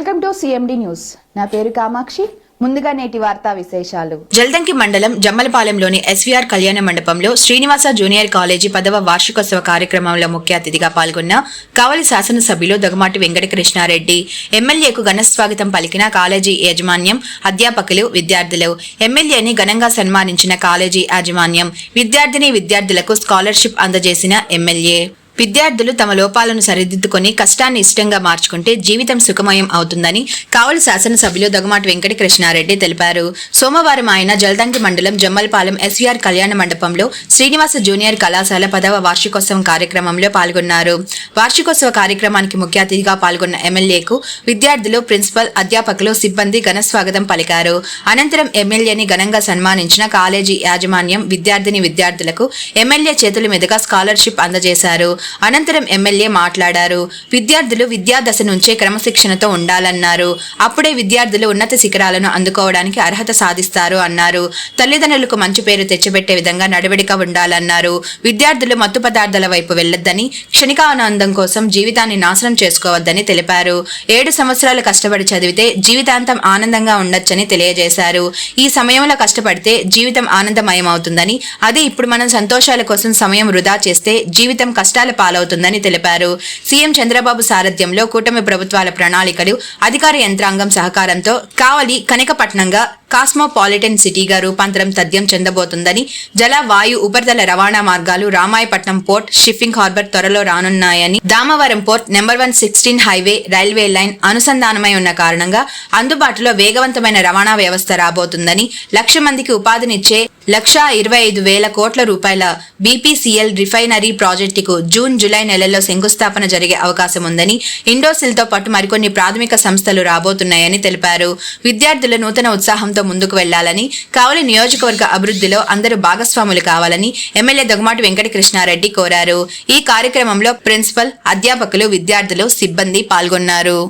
Welcome to CMD news. నా పేరు కామాక్షి. ముందుగా నేటి వార్తా విశేషాలు. జల్దంకి మండలం జమ్మలపాలెంలోని ఎస్వీఆర్ కళ్యాణ మండపంలో శ్రీనివాస జూనియర్ కాలేజీ పదవ వార్షికోత్సవ కార్యక్రమంలో ముఖ్య అతిథిగా పాల్గొన్న కావలి శాసనసభ్యులు దొగమాటి వెంకటకృష్ణారెడ్డి ఎమ్మెల్యేకు ఘన స్వాగతం పలికిన కాలేజీ యాజమాన్యం అధ్యాపకులు విద్యార్థులు. ఎమ్మెల్యేని ఘనంగా సన్మానించిన కాలేజీ యాజమాన్యం విద్యార్థిని విద్యార్థులకు స్కాలర్షిప్ అందజేసిన ఎమ్మెల్యే. విద్యార్థులు తమ లోపాలను సరిదిద్దుకొని కష్టాన్ని ఇష్టంగా మార్చుకుంటే జీవితం సుఖమయం అవుతుందని కావలి శాసనసభ్యులు దగమాటి వెంకట కృష్ణారెడ్డి తెలిపారు. సోమవారం ఆయన జలదంగి మండలం జమ్మలపాలెం ఎస్వీఆర్ కళ్యాణ మండపంలో శ్రీనివాస జూనియర్ కళాశాల పదవ వార్షికోత్సవం కార్యక్రమంలో పాల్గొన్నారు. వార్షికోత్సవ కార్యక్రమానికి ముఖ్య అతిథిగా పాల్గొన్న ఎమ్మెల్యేకు విద్యార్థులు ప్రిన్సిపల్ అధ్యాపకులు సిబ్బంది ఘన స్వాగతం పలికారు. అనంతరం ఎమ్మెల్యేని ఘనంగా సన్మానించిన కాలేజీ యాజమాన్యం విద్యార్థిని విద్యార్థులకు ఎమ్మెల్యే చేతుల మీదుగా స్కాలర్షిప్ అందజేశారు. అనంతరం ఎమ్మెల్యే మాట్లాడారు. విద్యార్థులు విద్యాదశ నుంచే క్రమశిక్షణతో ఉండాలన్నారు. అప్పుడే విద్యార్థులు ఉన్నత శిఖరాలను అందుకోవడానికి అర్హత సాధిస్తారు అన్నారు. తల్లిదండ్రులకు మంచి పేరు తెచ్చిపెట్టే విధంగా నడవడిక ఉండాలన్నారు. విద్యార్థులు మత్తు పదార్థాల వైపు వెళ్ళొద్దని క్షణికానందం కోసం జీవితాన్ని నాశనం చేసుకోవద్దని తెలిపారు. ఏడు సంవత్సరాలు కష్టపడి చదివితే జీవితాంతం ఆనందంగా ఉండొచ్చని తెలియజేశారు. ఈ సమయంలో కష్టపడితే జీవితం ఆనందమయం అవుతుందని అదే ఇప్పుడు మనం సంతోషాల కోసం సమయం వృధా చేస్తే జీవితం కష్టాల పాలవుతుందని తెలిపారు. సీఎం చంద్రబాబు సారథ్యంలో కూటమి ప్రభుత్వాల ప్రణాళికలు అధికార యంత్రాంగం సహకారంతో కావలి కనకపట్నంగా కాస్మోపాలిటన్ సిటీగా రూపాంతరం తథ్యం చెందబోతుందని జల వాయు ఉపరితల రవాణా మార్గాలు రామాయపట్నం పోర్ట్ షిప్పింగ్ హార్బర్ త్వరలో రానున్నాయని Damavaram port number one sixteen highway railway line అనుసంధానమై ఉన్న కారణంగా అందుబాటులో వేగవంతమైన రవాణా వ్యవస్థ రాబోతుందని లక్ష మందికి ఉపాధినిచ్చే లక్షా ఇరవై ఐదు వేల కోట్ల రూపాయల బీపీసీఎల్ రిఫైనరీ ప్రాజెక్టుకు జూన్ జూలై నెలల్లో శంకుస్థాపన జరిగే అవకాశం ఉందని ఇండోసిల్తో పాటు మరికొన్ని ప్రాథమిక సంస్థలు రాబోతున్నాయని తెలిపారు. విద్యార్థుల నూతన ఉత్సాహంతో ముందుకు వెళ్ళాలని కావలి నియోజకవర్గ అభివృద్ధిలో అందరూ భాగస్వాములు కావాలని ఎమ్మెల్యే దొగమాటి వెంకట కృష్ణారెడ్డి కోరారు. ఈ కార్యక్రమంలో ప్రిన్సిపల్ అధ్యాపకులు విద్యార్థులు సిబ్బంది పాల్గొన్నారు.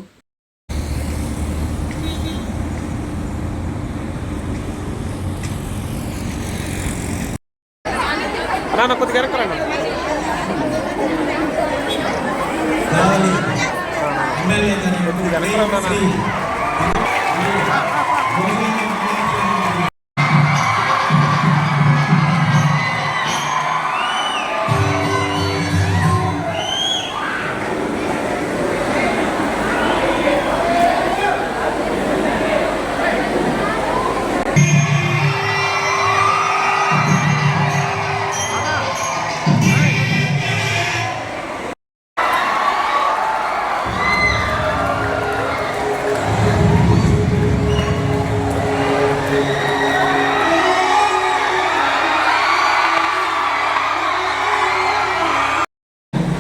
కొద్దిగా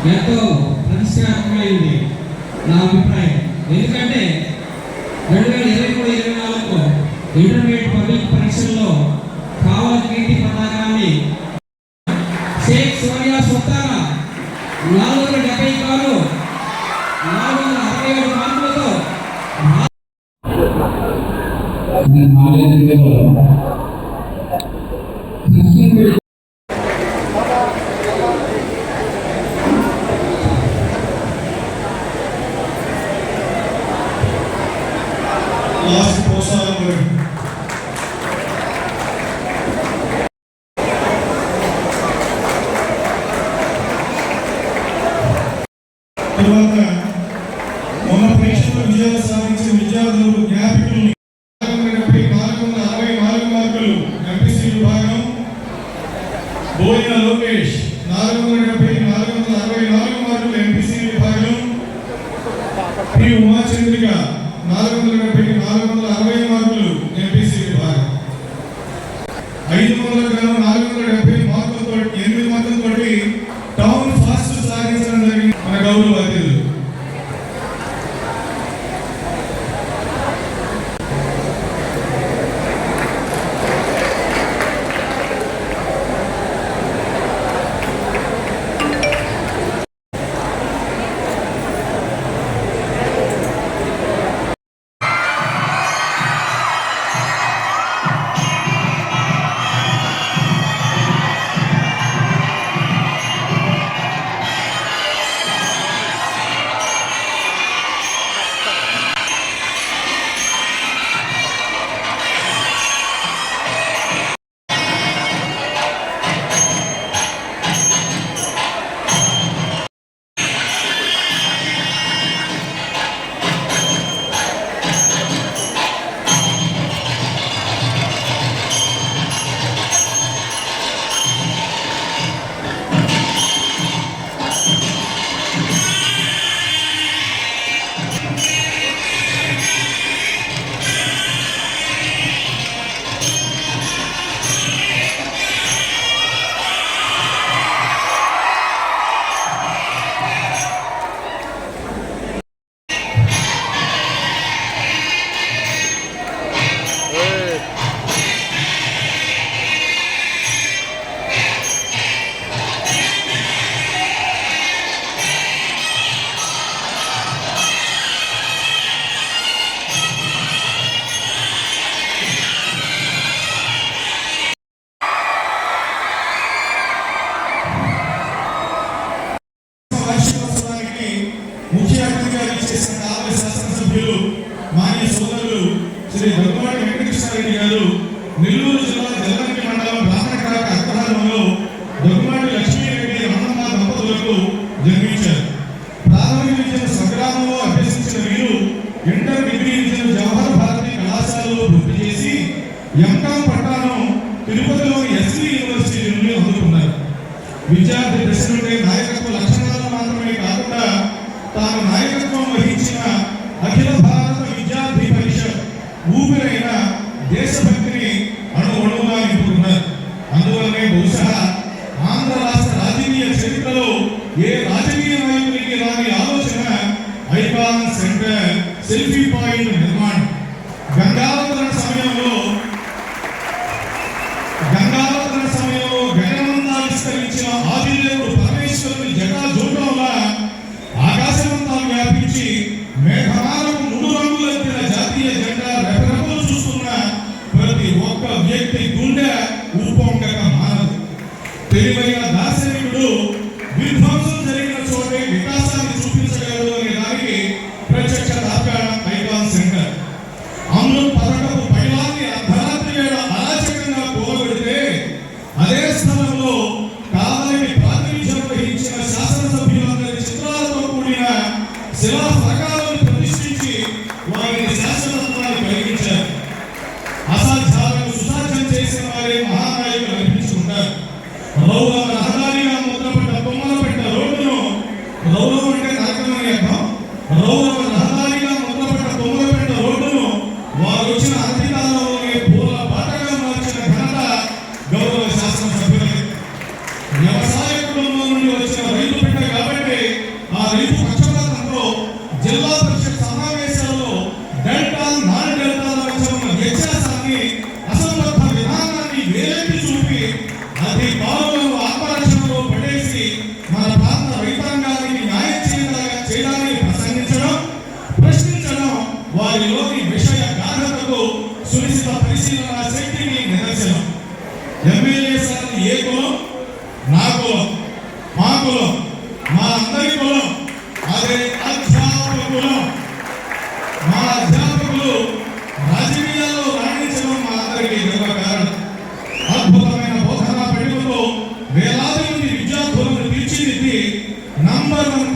ఎంతో ప్రతిష్టాత్మకమైంది నా అభిప్రాయం. ఎందుకంటే తర్వాత మొన్న పరీక్షలో విజయాలు సాధించిన విద్యార్థులు జ్ఞాపికులు డెబ్బై నాలుగు వందల అరవై నాలుగు మార్కులు ఎంపీసీ విభాగం బోయిన లోకేష్. నాలుగు డెబ్బై నాలుగు వందల అరవై నాలుగు మార్కులు ఎంపీసీ విభాగం. పి ఉమాచంద్రిక ఎంకాం పట్టాను తిరుపతిలోని ఎస్వి యూనివర్సిటీ నుండి అందుకున్నారు విద్యార్థి తెలివైన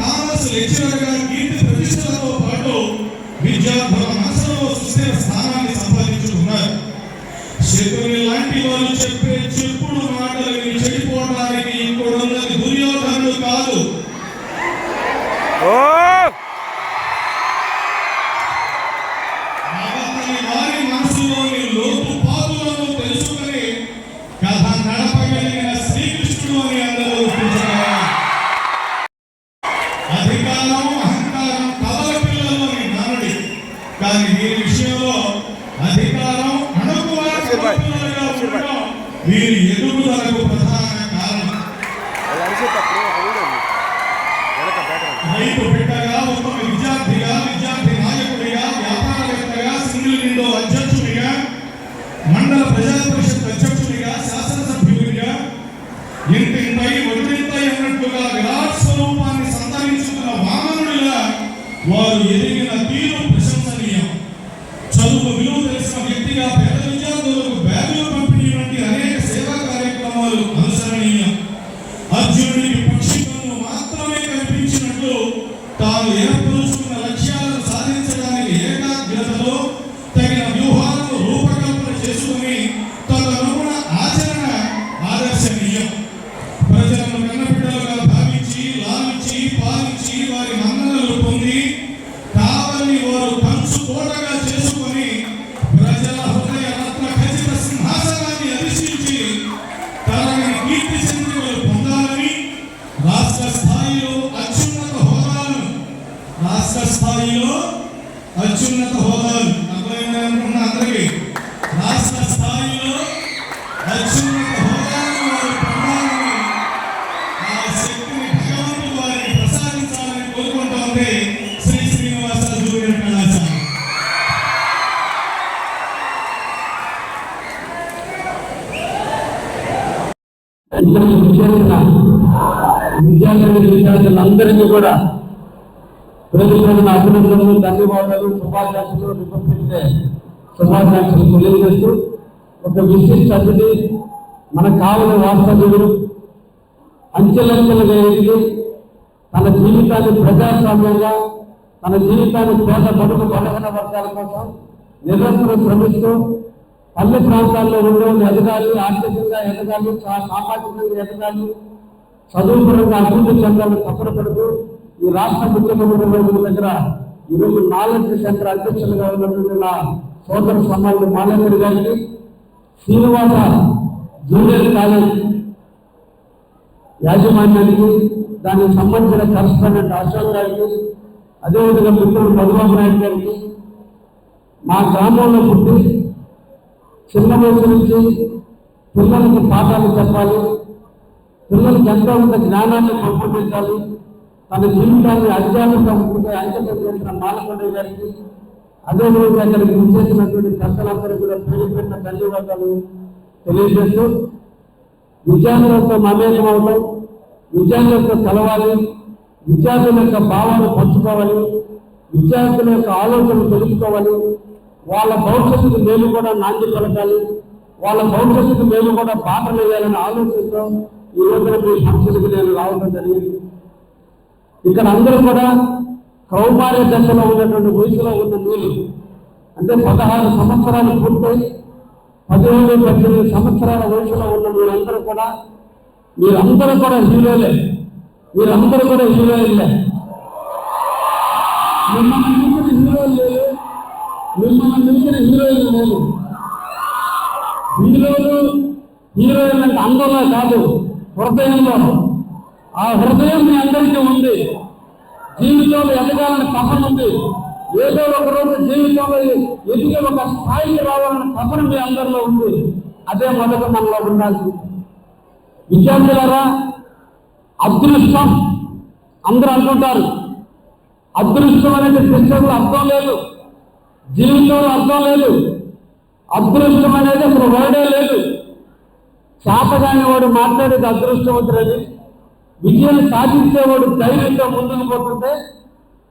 కామర్స్ లెక్చరర్గా కీర్తి ప్రతిష్టలతో పాటు విద్యార్థుల ప్రతి ప్రజల అభినందనలు ధన్యవాదాలు శుభాకాంక్షలు రిపబ్లిక్ డే శుభాకాంక్షలు తెలియజేస్తూ ఒక విశిష్ట అతిథి మనకు కావలసిన వాస్తవ్యుడు అంచెలంచెలుగా ఎదిగి తన జీవితాన్ని ప్రజాస్వామ్యంగా తన జీవితాన్ని పేద బడుగు బలహీన వర్గాల కోసం నిరంతరం శ్రమిస్తూ పల్లె ప్రాంతాల్లో ఉండే ఎదగాలి ఆర్థికంగా ఎదగాలి సామాజికంగా ఎదగాలి చదువుపరంగా అభివృద్ధి చెందాలని తపన పడుతూ ఈ రాష్ట్ర ముఖ్యమంత్రి రోజుల దగ్గర ఈరోజు నాలెడ్జ్ సెంటర్ అధ్యక్షులుగా ఉన్నటువంటి నా సోదర సమాజం మాలవేడి గారికి శ్రీనివాస జూనియర్ కాలేజ్ యాజమాన్యానికి దానికి సంబంధించిన కరస్పాండెంట్ అశోక్ గారికి అదేవిధంగా మిత్రుడు మధుబాబు నాయుడు గారికి మా గ్రామంలో పుట్టి చిన్న వయసు నుంచి పిల్లలకు పాఠాలు చెప్పాలి పిల్లలకు ఎంతో కొంత జ్ఞానాన్ని పెంపొందించాలి తన జీవితాన్ని అధ్యాత్మికంగా అంకితం చేసిన మాలకొండ గారికి అదేవిధంగా అక్కడికి విచ్చేసినటువంటి పెద్దలందరూ కూడా పేరు పెట్టిన ధన్యవాదాలు తెలియజేస్తూ విద్యార్థులతో మమేకం అవడం విద్యార్థులతో కలవాలి విద్యార్థుల యొక్క భావాలు పంచుకోవాలి విద్యార్థుల యొక్క ఆలోచనలు తెలుసుకోవాలి వాళ్ళ భవిష్యత్తుకు మేము కూడా నాంది పలకాలి వాళ్ళ భవిష్యత్తుకు మేము కూడా పాటలు వేయాలని ఆలోచనతో ఈ రోజున మీ సంస్థలకు నేను రావడం జరిగింది. ఇక్కడ అందరూ కూడా కౌమార్య దశలో ఉన్నటువంటి వయసులో ఉన్న మీరు అంటే పదహారు సంవత్సరాలు పూర్తయి పదిహేడు పద్దెనిమిది సంవత్సరాల వయసులో ఉన్న మీరందరూ కూడా మీరందరూ కూడా హీరోలే. మీరందరూ కూడా హీరోయిన్లే. మిమ్మల్ని నిలిచిన హీరోలు లేదు మిమ్మల్ని నిలిచిన హీరోయిన్ లేదు హీరోలు హీరోయిన్ అంటే అందంలో కాదు హృదయంలో ఆ హృదయం మీ అందరికీ ఉంది. జీవితంలో ఎదగాలని తపన ఉంది. ఏదో ఒక రోజు జీవితంలో ఎదిగే ఒక స్థాయికి రావాలని తపన మీ అందరిలో ఉంది. అదే మొదట మనలో ఉండాలి విద్యార్థులారా అదృష్టం అందరూ అనుకుంటారు. అదృష్టం అనేది శిక్షకులు అర్థం లేదు. జీవితంలో అర్థం లేదు. అదృష్టం అనేది అసలు వర్డే లేదు. చేతగాని వాడు మాట్లాడేది అదృష్టవంతుడని విజయం సాధించేవాడు ధైర్యంగా ముందుకు పోతుంటే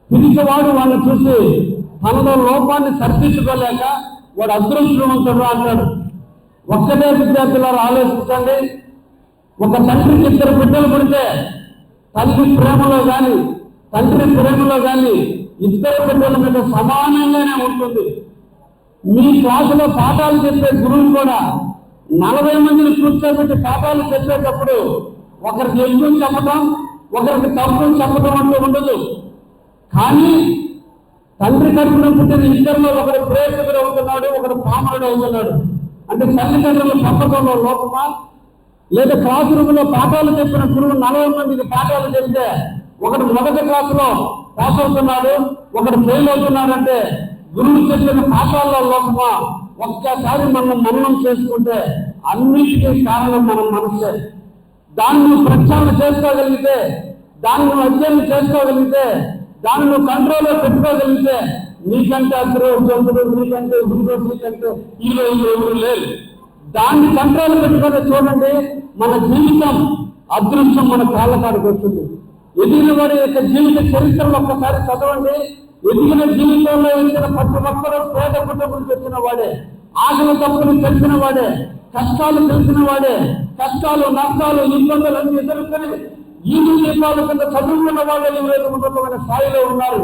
పిరికివాడు వాళ్ళని చూసి తనలో లోపాన్ని సరిదిద్దుకోలేక వాడు అదృష్టవంతుడు అంటాడు ఒక్కటే విద్యార్థులారు ఆలోచించండి. ఒక తండ్రికి ఇద్దరు బిడ్డలు పుడితే తల్లి ప్రేమలో కానీ తండ్రి ప్రేమలో కానీ ఇద్దరు బిడ్డల మీద సమానంగానే ఉంటుంది. మీ క్లాసులో పాఠాలు చెప్పే గురువు కూడా నలభై మందిని కూర్చోబెట్టి పాఠాలు చెప్పేటప్పుడు ఒకరికి ఎక్కువ చెప్పడం ఒకరికి తక్కువ చెప్పడం అంటూ ఉండదు. కానీ తండ్రి కడుపున పుట్టిన ఇద్దరిలో ఒకడు ప్రేక్షకుడు అవుతున్నాడు ఒకడు పామరుడు అవుతున్నాడు. అంటే తల్లిదండ్రుల పెంపకంలో లోపమా? లేదా క్లాస్ రూమ్లో పాఠాలు చెప్పిన గురువు నలభై మందికి పాఠాలు చెప్తే ఒకడు మొదటి క్లాసులో పాస్ అవుతున్నాడు ఒకడు ఫెయిల్ అవుతున్నాడంటే గురువు చెప్పిన పాఠాల్లో లోపమా? ఒక్కసారి మనం మననం చేసుకుంటే అన్నిటికీ కారణం మనం మనసే దాన్ని నువ్వు ప్రక్షాళన చేసుకోగలిగితే దాన్ని నువ్వు అధ్యయనం చేసుకోగలిగితే దాన్ని నువ్వు కంట్రోల్లో పెట్టుకోగలిగితే నీకంటే అదృష్టవంతుడు నీకంటే గురువు నీకంటే ఇల్లు ఎవరు లేరు. దాన్ని కంట్రోల్ పెట్టుకొని చూడండి మన జీవితం అదృష్టం మన కాళ్ళ కాడికి వస్తుంది. ఎదిగిన వారి యొక్క జీవిత చరిత్రను ఒక్కసారి చదవండి. ఎదిగిన జీవితంలో ఎదిగిన ప్రతి ఒక్కరూ పేద కుటుంబం తెచ్చిన వాడే ఆకలి తప్పులు తెచ్చిన వాడే కష్టాలు తెలిసిన వాడే కష్టాలు నష్టాలు ఇబ్బందులు అన్ని ఎదుర్కొని ఈ దీపాల కింద చదువుకున్న వాళ్ళు ఎవరైతే ఉన్నతమైన స్థాయిలో ఉన్నారు.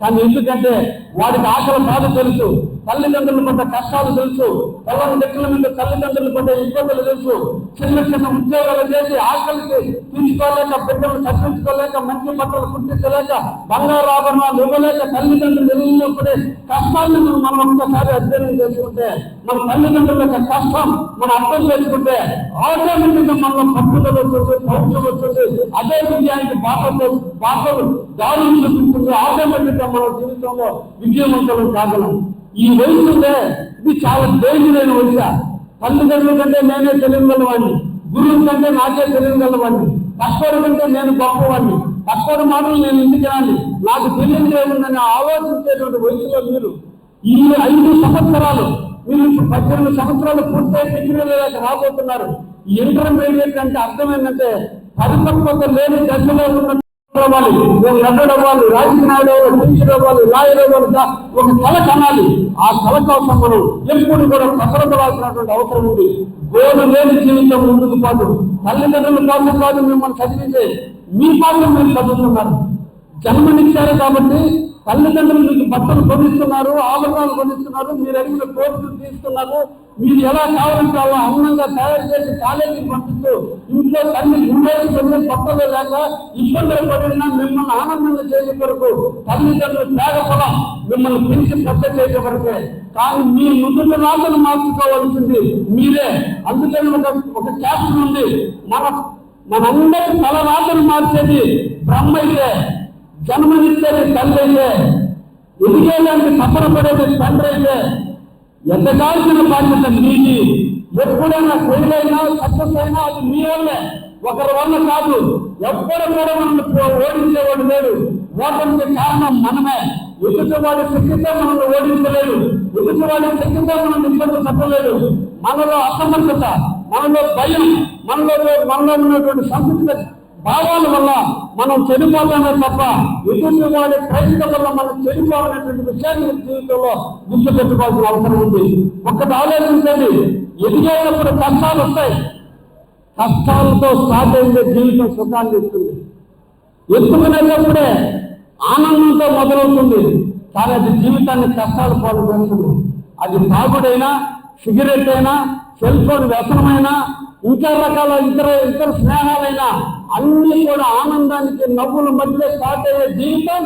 కానీ ఎందుకంటే వాడికి ఆకలి బాధ తెలుసు. తల్లిదండ్రులు పడ్డ కష్టాలు తెలుసు. పొలం దగ్గర మీద తల్లిదండ్రులు పడ్డ ఇబ్బందులు తెలుసు. చిన్న చిన్న ఉద్యోగాలు చేసి ఆకలికి తీసుకోలేక బిడ్డలు చర్చించుకోలేక మంచి బట్టలు కుట్టించలేక బంగారాభరణాలు ఇవ్వలేక తల్లిదండ్రులు వెళ్ళినప్పుడే కష్టాన్ని మనం ఒక్కసారి అధ్యయనం చేసుకుంటే మన తల్లిదండ్రుల యొక్క కష్టం మనం అర్థం చేసుకుంటే ఆటోమేటిక్గా మనలో పట్టుదల వస్తుంది పౌరుషం వస్తుంది అదే విజయానికి బాటలు బాటలు దారులు చూపిస్తుంది ఆటోమేటిక్గా మన జీవితంలో విజయవంతులు కాగలం. ఈ వయసు ఉందే ఇది చాలా డేంజరైన వయసు తల్లిదండ్రుల కంటే నేనే తెలియగలవాడిని గురువు కంటే నాకే తెలియగలవాడిని పక్కోడు కంటే నేను గొప్పవాడిని పక్కోడు మాటలు నేను ఎందుకు రాని నాకు తెలియదు ఏముందని ఆలోచించేటువంటి వయసులో మీరు ఈ ఐదు సంవత్సరాలు మీరు ఇప్పుడు పద్దెనిమిది సంవత్సరాలు పూర్తయి డిగ్రీ లేక రాబోతున్నారు. ఈ ఇంటర్మీడియట్ అంటే అర్థం ఏంటంటే పరిపక్వత లేని దశలో ఉన్న అవ్వాలి. మేము లడ్డు అవ్వాలి రాజకీయ నాయుడు అవ్వాలి టీచర్ అవ్వాలి లాయర్ అవ్వాలి ఒక కళ కనాలి. ఆ కళ కోసం మనం ఎప్పుడు కూడా కసరపడాల్సినటువంటి అవసరం ఉంది. గోడు లేని జీవితం ముందుకు పాటు తల్లిదండ్రుల కోసం కాదు మిమ్మల్ని చదివితే మీ కోసం మీరు చదువుతున్నారు. జన్మనిచ్చారు కాబట్టి తల్లిదండ్రులు మీకు బట్టలు కొనిస్తున్నారు ఆభరణాలు కొనిస్తున్నారు మీరు అడిగిన కోర్సులు తీసుకున్నారు. మీరు ఎలా కావాలంటే అలా అందంగా తయారు చేసి కాలేజీకి పంపిస్తూ ఇంట్లో తల్లి గుండేసుకొని బట్టలు లేక ఇబ్బందులు పడినా మిమ్మల్ని ఆనందంగా చేసే వరకు తల్లిదండ్రులు తేగపడం మిమ్మల్ని పెంచి పెద్ద చేసే వరకే కానీ మీ ముందు రాతను మార్చుకోవాల్సింది మీరే. అందుకని ఒక ఒక క్యాప్షన్ ఉంది. మన మనందరి తల రాతను మార్చేది బ్రహ్మ జన్మనిచ్చేది తండ్రి అయితే ఎదిగేదానికి తపన పడేది తండ్రి అయితే ఎదగాల్సిన బాధ్యత మీది. ఎప్పుడైనా ఫెయిల్ అయినా సక్సెస్ అయినా అది మీ వల్లే. ఒకరి వల్ల కాదు ఎప్పుడు కూడా మనల్ని ఓడించేవాడు లేడు. ఓటమికి కారణం మనమే. ఎదుటివాడి శక్తితో మనల్ని ఓడించలేడు. ఎదుటివాడి శక్తితో మనం ఇబ్బంది చెప్పలేడు మనలో అసమర్థత మనలో భయం మనలో మనలో ఉన్నటువంటి సంస్కృతి భావాల వల్ల మనం చెడిపోతామే తప్ప ఎదుటి వాడి ప్రయత్నం వల్ల మనం చెడిపోవాలనేటువంటి విషయాన్ని జీవితంలో గుర్తు పెట్టుకోవాల్సిన అవసరం ఉంది. ఒక్కటి ఆలోచించండి. ఎదిగేటప్పుడు కష్టాలు వస్తాయి. కష్టాలతో స్టార్ట్ అయిందే జీవితం సుఖాన్ని ఇస్తుంది. ఎత్తుకునేటప్పుడే ఆనందంతో మొదలవుతుంది. కానీ అది జీవితాన్ని కష్టాలు పాలు చేస్తుంది. అది తాగుడైనా సిగరెట్ అయినా సెల్ ఫోన్ వ్యసనమైనా ఇంకా రకాల ఇతర ఇతర స్నేహాలైన అన్ని కూడా ఆనందానికి నవ్వుల మధ్య స్టార్ట్ అయ్యే జీవితం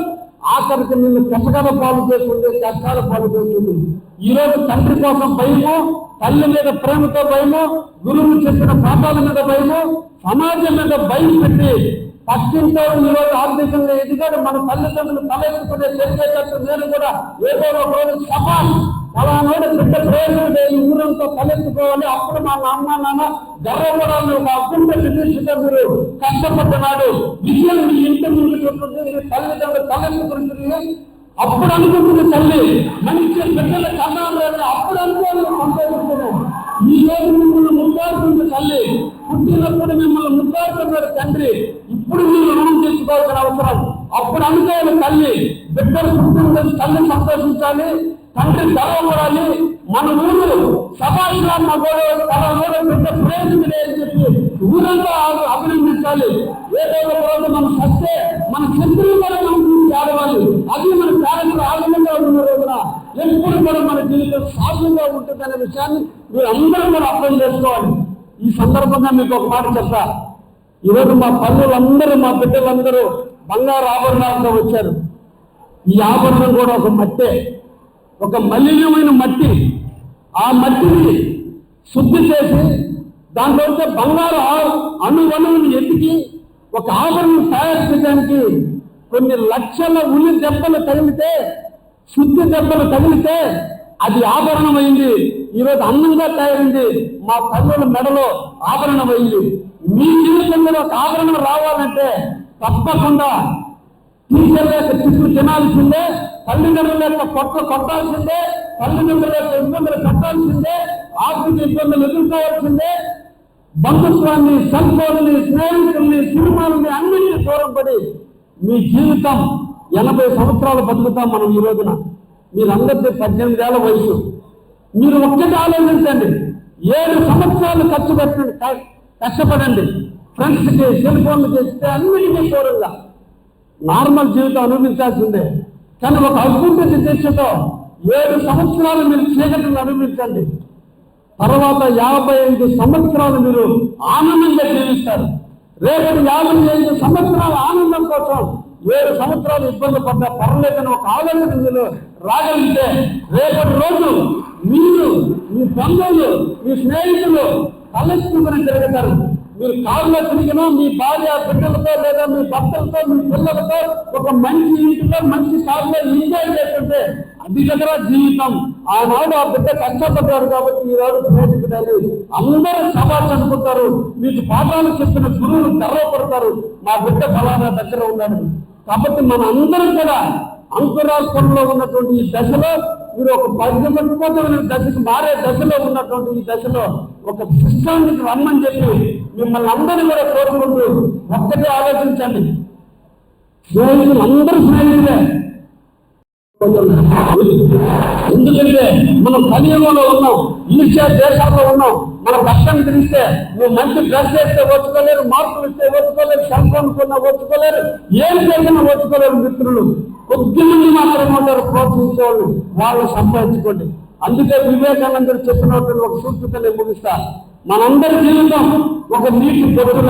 ఆఖరికి నిన్ను కష్టకాల పాలు చేస్తుంది కష్టాల పాలు చేస్తుంది. ఈ రోజు తండ్రి కోసం భయము తల్లి మీద ప్రేమతో భయము గురువు చెప్పిన పాఠాల మీద భయము సమాజం మీద భయం పెట్టి పశ్చిమతో ఈ రోజు ఆర్థికంగా ఎదిగాడు. మన తల్లిదండ్రులు తలెత్తుకునే తెలిసేటట్టు నేను కూడా ఏదో ఒక రోజు సమాజం ఫలానాడు బిడ్డ ప్రయోజనం ఈ ఊరంతా తలెత్తుకోవాలి. అప్పుడు మా అమ్మ నాన్న గర్వపడాలి. ఒక అర్థం పెట్టి మీరు కష్టపడ్డనాడు విజయం మీ ఇంటి ముందు తల్లిదండ్రులు తలెత్తుకుంటుంది అప్పుడు అనుకుంటుంది తల్లి మంచి బిడ్డల కన్నాలని అప్పుడు అనుకోవాలి సంతోషిస్తున్నాం ఈ రోజు మిమ్మల్ని ముద్దాడుతుంది తల్లి. పుట్టినప్పుడు మిమ్మల్ని ముద్దాడుతున్నారు తండ్రి. ఇప్పుడు మీరు రుణం తెచ్చుకోవాల్సిన అవసరం. అప్పుడు అనుకోవాలి తల్లి బిడ్డలు పుట్టిన తల్లి సంతోషించాలి. తండ్రి గర్వపడాలి మన ఊరు సభాషణ మగోడు తన ఊరు ప్రయోజనం అని చెప్పి ఊరంతా అభినందించాలి. ఏదైనా రోజు మనం సస్తే మన శత్రువు కూడా మనం చూసి ఆడవాలి. అది మన పేరెంట్స్ ఆనందంగా ఉన్న రోజున ఎప్పుడు కూడా మన జీవితం సాధ్యంగా అనే విషయాన్ని మీరు అందరూ కూడా అర్థం చేసుకోవాలి. ఈ సందర్భంగా మీకు ఒక మాట చెప్తా. ఈరోజు మా పల్లెలందరూ మా బిడ్డలందరూ బంగారు ఆభరణాలతో వచ్చారు. ఈ ఆభరణం కూడా ఒక మట్టే. ఒక మలినమైన మట్టి. ఆ మట్టిని శుద్ధి చేసి దాంట్లో ఉంటే బంగారు ఆ- ఎత్తికి ఎతికి ఒక ఆభరణం తయారు చేయడానికి కొన్ని లక్షల ఉల్లి దెబ్బలు తగిలితే శుద్ధి దెబ్బలు తగిలితే అది ఆభరణమైంది. ఈరోజు అందంగా తయారైంది. మా తల్లుల మెడలో ఆభరణమైంది. మీ జీవితంలో ఒక ఆభరణం రావాలంటే తప్పకుండా టీచర్ల యొక్క చుట్టూ తినాల్సిందే తల్లిదండ్రుల యొక్క కొట్ల కొట్టాల్సిందే తల్లిదండ్రుల యొక్క ఇబ్బందులు కట్టాల్సిందే ఆర్థిక ఇబ్బందులు ఎదుర్కోవాల్సిందే. బంధుత్వాన్ని సంకోల్ని స్నేహితుల్ని సినిమాలని అన్నింటినీ దూరం పడి మీ జీవితం ఎనభై సంవత్సరాలు బతుకుతాం మనం ఈ రోజున. మీరందరికీ పద్దెనిమిది ఏళ్ళ వయసు. మీరు ఒక్కటి ఆలోచించండి. ఏడు సంవత్సరాలు ఖర్చు పెట్టండి క- కష్టపడండి. ఫ్రెండ్స్కి సెల్ ఫోన్లు చేస్తే అన్నిటికీ దూరంగా. నార్మల్ జీవితం అనుభవించాల్సిందే. కానీ ఒక అద్భుత దీక్షతో ఏడు సంవత్సరాలు మీరు చీకటిని అనుభవించండి. తర్వాత యాభై ఐదు సంవత్సరాలు మీరు ఆనందంగా జీవిస్తారు. రేపటి యాభై ఐదు సంవత్సరాల ఆనందం కోసం ఏడు సంవత్సరాలు ఇబ్బంది పడ్డా పర్లేదని ఒక ఆలోచన మీరు రాగలిగితే రేపటి రోజు మీరు మీ బంధువులు మీ స్నేహితులు తలెత్తుకుని తిరుగుతారు. మీరు కారులో తిరిగినా మీ భార్య బిడ్డలతో లేదా మీ భర్తలతో మీ పిల్లలతో ఒక మంచి ఇంటిలో మంచి కారులో ఎంజాయ్ చేస్తుంటే అది కదా జీవితం. ఆనాడు ఆ బిడ్డ కష్టపడ్డారు కాబట్టి ఈ రోజు ప్రయోజకుడాలి అందరూ సభాష్ అనుకుంటారు. మీకు పాఠాలు చెప్పిన గురువులు గర్వపడతారు. మా బిడ్డ ఫలానా దగ్గర ఉన్నాడు. కాబట్టి మన అందరం కూడా అంకురాల్పంలో ఉన్నటువంటి ఈ దశలో మీరు ఒక పద్యపడిపోతున్న దశకు మారే దశలో ఉన్నటువంటి ఈ దశలో ఒక సిస్టానికి రమ్మని చెప్పి మిమ్మల్ని అందరినీ కూడా కోరుకుంటూ ఒక్కటే ఆలోచించండి. స్నేహితులు అందరూ స్నేహితులే. ఎందుకంటే మనం కలియుగంలో ఉన్నాం ఈర్ష్యా దేశాల్లో ఉన్నాం. మన కష్టం తెలిస్తే నువ్వు మంచి డ్రెస్ వేస్తే వచ్చుకోలేరు మార్కులు ఇస్తే వచ్చుకోలేరు సెల్ ఫోన్ కొన్నా వచ్చుకోలేరు ఏం చేసినా వచ్చుకోలేరు మిత్రులు. కొద్ది మంది మాత్రమే ఉంటారు ప్రోత్సహించేవాళ్ళు. వాళ్ళు సంపాదించుకోండి. అందుకే వివేకానందుడు చెప్పినటువంటి ఒక సూక్తితో ముగిస్తా. మనందరి జీవితం ఒక నీటి పొట్టు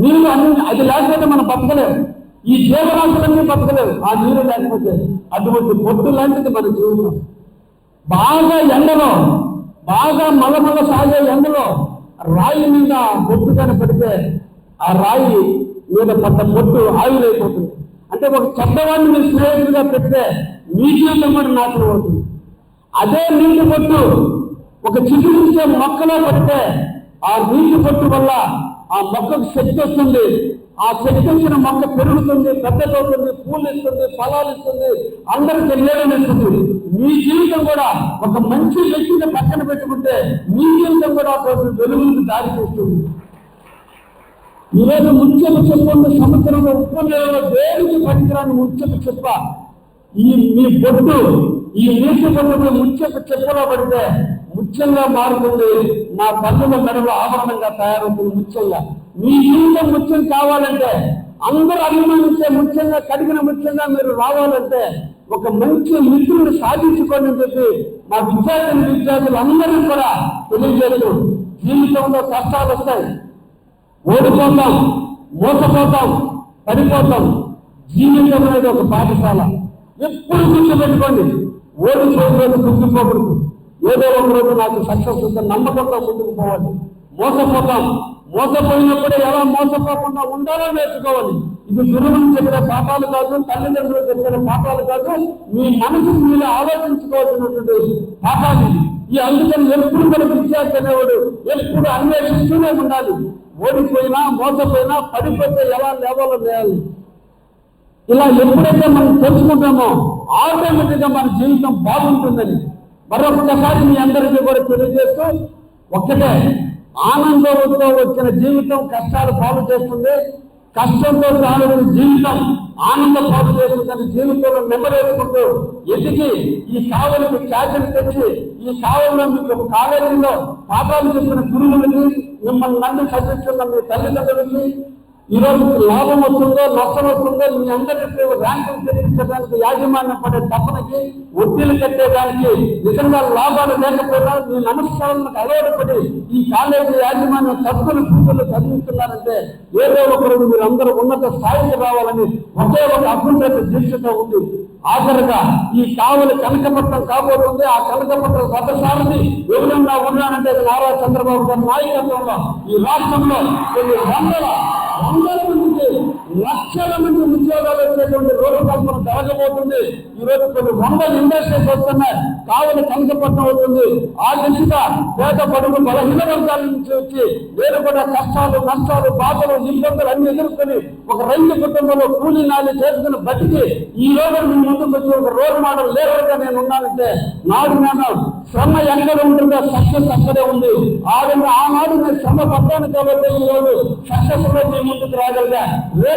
నీళ్ళు అన్ని అది లేకపోతే మనం బతకలేము. ఈ జీవరాశులన్నీ బతకలేదు ఆ నీరు లేకపోతే అటువంటి పొట్టు లాంటిది మన జీవితం. బాగా ఎండలో బాగా మలమల సాగే ఎండలో రాయి మీద పొట్టు కనపడితే ఆ రాయి మీద పడ్డ పొట్టు ఆవిరైపోతుంది. అంటే ఒక చెడ్డవాడిని మీరు స్నేహితుడిగా పెడితే మీ జీవితం కూడా నాశనం అవుతుంది. అదే నీటి పొట్టు ఒక చిగురించే మొక్కలో పడితే ఆ నీటి పొట్టు వల్ల ఆ మొక్కకు శక్తి వస్తుంది. ఆ శక్తి మొక్క పెరుగుతుంది పెద్దదవుతుంది పూలు ఇస్తుంది ఫలాలు ఇస్తుంది అందరికి లేడనిస్తుంది మీ జీవితం కూడా ఒక మంచి వ్యక్తిని పక్కన పెట్టుకుంటే మీ జీవితం కూడా ఒక వెలుగులకు దారి చేస్తుంది ఈరోజు ముంచెలు చెప్పుకున్న సముద్రంలో ఉప్పు నీళ్ళలో దేనికి పనికిరాని ముంచెలు చెప్ప. ఈ మీ బొట్టు ఈ నీటి బొట్టు ముంచెకు చెప్పలో పడితే ముత్యంగా మారుతుంది. నా పన్నుల మెడలో ఆభరణంగా తయారవుతుంది ముత్యంగా. మీ ఇంట్లో ముత్యం కావాలంటే అందరూ అభిమానించే ముఖ్యంగా కడిగిన ముఖ్యంగా మీరు రావాలంటే ఒక మంచి మిత్రుడు సాధించుకోండి అని చెప్పి మా విద్యార్థులు విద్యార్థులు అందరూ కూడా తెలియజేస్తూ జీవితంలో కష్టాలు వస్తాయి. ఓడిపోతాం మోసపోతాం పడిపోతాం. జీవితం అనేది ఒక పాఠశాల. ఎప్పుడు గుర్తుపెట్టుకోండి ఓడిపోయిన గుర్తుపోకూడదు. ఏదో ఒక రోజు నాకు సక్సెస్ వస్తే నమ్మకంతో ముందుకు పోవాలి. మోసపోతాం మోసపోయినప్పుడే ఎలా మోసపోకుండా ఉండాలో నేర్చుకోవాలి. ఇది గురువులు చెప్పిన పాపాలు కాదు తల్లిదండ్రులు చెప్పిన పాపాలు కాదు మీ మనసు మీరు ఆలోచించుకోవాల్సినటువంటి పాపాలు ఈ అందుకని ఎప్పుడు మన విద్యార్థి ఎప్పుడు అన్వేషిస్తూనే ఉండాలి. ఓడిపోయినా మోసపోయినా పడిపోతే ఎలా లేవాలో చేయాలి ఇలా ఎప్పుడైతే మనం తెలుసుకుంటామో ఆటోమేటిక్ మన జీవితం బాగుంటుందని. మరొకసారి మీ అందరికీ కూడా తెలియజేస్తూ ఒక్కటే ఆనందంతో వచ్చిన జీవితం కష్టాలు పాలు చేస్తుంది. కష్టంతో రాలిన జీవితం ఆనంద పాలు చేస్తుందని జీవితంలో నెమ్మరేసుకుంటూ ఎదిగి ఈ కావలికి ఖ్యాతిని తెచ్చి ఈ కావలిలో మీకు కాలేజీలో పాఠాలు చెప్పిన గురువులకి మిమ్మల్ని నన్ను చదివిస్తున్న మీ తల్లిదండ్రులకి ఈరోజు లాభం వస్తుందో నష్టం వస్తుందో మీ అందరికీ ర్యాంకులు చెల్లించడానికి యాజమాన్యం పడే తప్పనకి వడ్డీలు కట్టేదానికి నిజంగా లాభాలు లేకపోయినా మీ నమస్కారాలకు అలవాటుపడి ఈ కాలేజీ యాజమాన్యం తప్పులు కూతులు చదివిస్తున్నారంటే ఏదో ఒక రోజు మీరు అందరూ ఉన్నత స్థాయికి రావాలని ఒకే ఒక అభ్యున్నత దీక్షతో ఉంది. ఆఖరిగా ఈ కావలి కనకపట్నం కాబోతుంది. ఆ కనకపట్నం రథసారథి ఎవరన్నా ఉన్నానంటే నారా చంద్రబాబు గారి నాయకత్వంలో ఈ రాష్ట్రంలో కొన్ని వందల వందల మందికి లక్షల మంది ఉద్యోగాలు వచ్చేటువంటి రోడ్డు కల్పన జరగబోతుంది. ఈ రోజు కొన్ని వందల ఇండస్ట్రీస్ వస్తున్నాయి. కావలి కనకపట్నం అవుతుంది. ఆ దిశగా పేద పడుగు బలహీన వర్గాల నుంచి వచ్చి వేరు కూడా కష్టాలు నష్టాలు బాధలు ఇబ్బందులు అన్ని ఎదుర్కొని ఒక రైతు కుటుంబంలో కూలీ నాలి చేసుకుని బతికి ఈ రోజు మీ ముందుకు వచ్చి ఒక రోడ్ మోడల్ లేబర్గా నేను ఉన్నానంటే నాడు నేను శ్రమ ఎక్కడ ఉంటుందో సక్సెస్ అక్కడే ఉంది. ఆ విధంగా ఆనాడు నేను శ్రమ పడ్డాను కాబట్టి ఈ రోజు సక్సెస్లో మీ ముందుకు రాగలిగా.